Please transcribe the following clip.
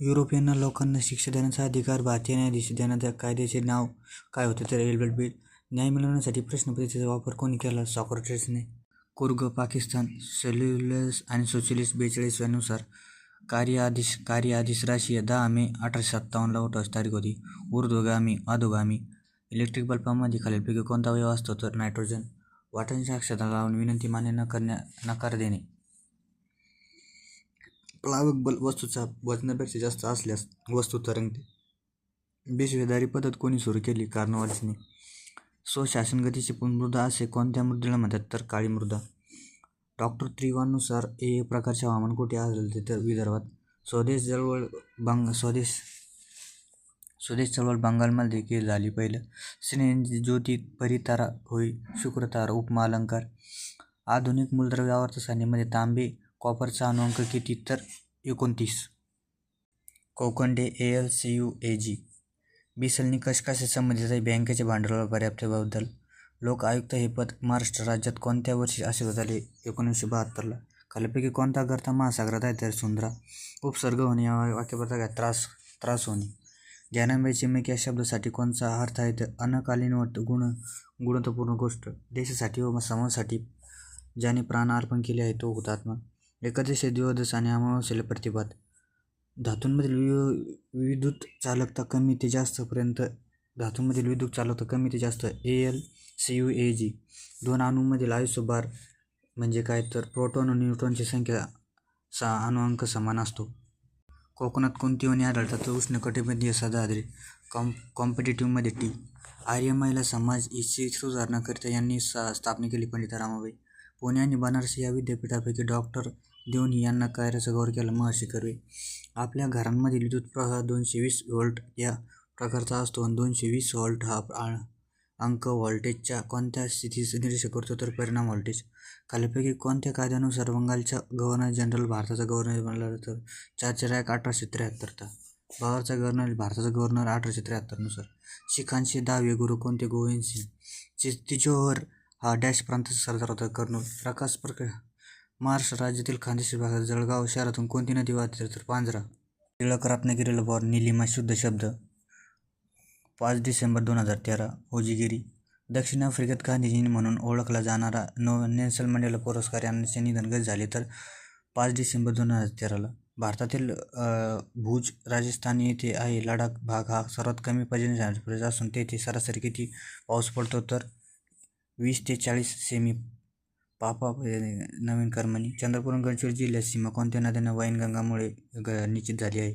European लोकांना शिक्षा देण्याचा अधिकार भारतीय न्यायाधीश देण्याच्या कायद्याचे नाव काय होते तर एल्बर्ट बिल न्याय मिळवण्यासाठी प्रश्नपत्रिकेचा वापर कोणी केला? सॉक्रेटिसने. कुर्ग पाकिस्तान सेल्युलस आणि सोशलिस्ट बेचाळीसव्यानुसार कार्य कार्याधीश कार्य राशी दहा मे अठराशे सत्तावन्नला उठवायची तारीख होती. ऊर्ध्वगामी अधोगामी इलेक्ट्रिक बल्बामध्ये खालीलपैकी कोणता अवयव असतो? तर नायट्रोजन वाटांच्या अक्षता लावून विनंती मान्य न करण्या नकार देणे. प्लावक बल वस्तूचा वजनापेक्षा जास्त असल्यास वस्तू तरंगते. बेशवेदारी पद्धत कोणी सुरू केली? कार्नवालिसने स्वशासनगतीची मृदा असे कोणत्या मृदेला म्हणतात? तर काळी मृदा. डॉक्टर त्रिवानुसार ए प्रकारचे हवामान कुठे आढळते तर विदर्भात. स्वदेश जळवळ बंग स्वदेश स्वदेश चळवळ बंगालमध्ये देखील झाली पहिलं. श्रेणी ज्योती परितारा होई शुक्रतारा उपमा अलंकार. आधुनिक मूलद्रव्य आवर्त सारणीमध्ये तांबे कॉपरचा अनुअंक किती? तर एकोणतीस. कोकंडे A L C U A G बिसल निकष कशा संबंधित आहे बँकेच्या भांडवलाला पर्याप्तबद्दल लोक आयुक्त हे पद महाराष्ट्र राज्यात कोणत्या वर्षी असे झाले? एकोणीसशे बहात्तरला खालीपैकी कोणता करता महासागरात आहे तर सुंदरा? उपसर्ग होणे या वाक्यप्रता काय? त्रास त्रास होणे. ज्ञानाबाई चिमेक या शब्दासाठी कोणचा अर्थ आहे? तर अनकालीन व गुण गुणत्वपूर्ण गोष्ट. देशासाठी व समाजासाठी ज्याने प्राण अर्पण केले आहे तो हुतात्मा. एकादशी द्वादश आणि अमावस्येला प्रतिपाद धातूंमधील वि विद्युत चालकता कमी ते जास्तपर्यंत धातूंमधील विद्युत चालकता कमी ते जास्त A L C U A G दोन अणूंमधील आयुष्यभार म्हणजे काय? तर प्रोटॉन आणि न्यूट्रॉनची संख्या सा अणुअंक समान असतो. कोकणात कोणती वने आढळतात? तर उष्णकटिबंधीय सदाहद्री कॉम कॉम्पिटेटिव्हमध्ये टी आर्य महिला समाज हिची सुधारणाकरिता यांनी सा स्थापना केली पंडिता रामाबाई. पुणे आणि बनारस या विद्यापीठापैकी डॉक्टर देऊन यांना कार्याचा गौर केला महर्षी कर्वे आपल्या घरांमधील विद्युत प्रवाह दोनशे वीस व्होल्ट या प्रकारचा असतो आणि दोनशे वीस व्होल्ट हा अंक व्होल्टेजच्या कोणत्या स्थितीस निर्देश करतो तर परिणाम व्होल्टेज. खालीपैकी कोणत्या कायद्यानुसार बंगालच्या गव्हर्नर जनरल भारताचा गव्हर्नर बनला तर चारशे रॅक अठराशे त्र्याहत्तरचा बावरचा गव्हर्नर भारताचा गव्हर्नर अठराशे त्र्याहत्तरनुसार शिखांचे दहावे गुरु कोणते? गोविंद सिंग तिजोहर हा डॅश प्रांताचा सरदार होता. कर्नूल. प्रकाश प्रक्रिया महाराष्ट्र राज्यातील खानदेश विभागात जळगाव शहरातून कोणती नदी वाहते तर पांजरा. टिळक रत्नागिरीला बॉर निलिमा शुद्ध शब्द. पाच डिसेंबर दोन हजार तेरा होजीगिरी दक्षिण आफ्रिकेत गांधीजी म्हणून ओळखला जाणारा नो नेल्सन मंडेला पुरस्कार यांचे निधन झाले तर पाच डिसेंबर दोन हजार तेराला. भारतातील भुज राजस्थान येथे आहे. लडाख भाग हा सर्वात कमी पर्जन्य प्रदेश असून तेथे सरासरी किती पाऊस पडतो तर वीस ते चाळीस सेमी पापा नवीन कर्मणी. चंद्रपूर गडचिरोली जिल्ह्यात सीमा. कोणत्या नद्यांना वैनगंगामुळे ग निश्चित झाली आहे?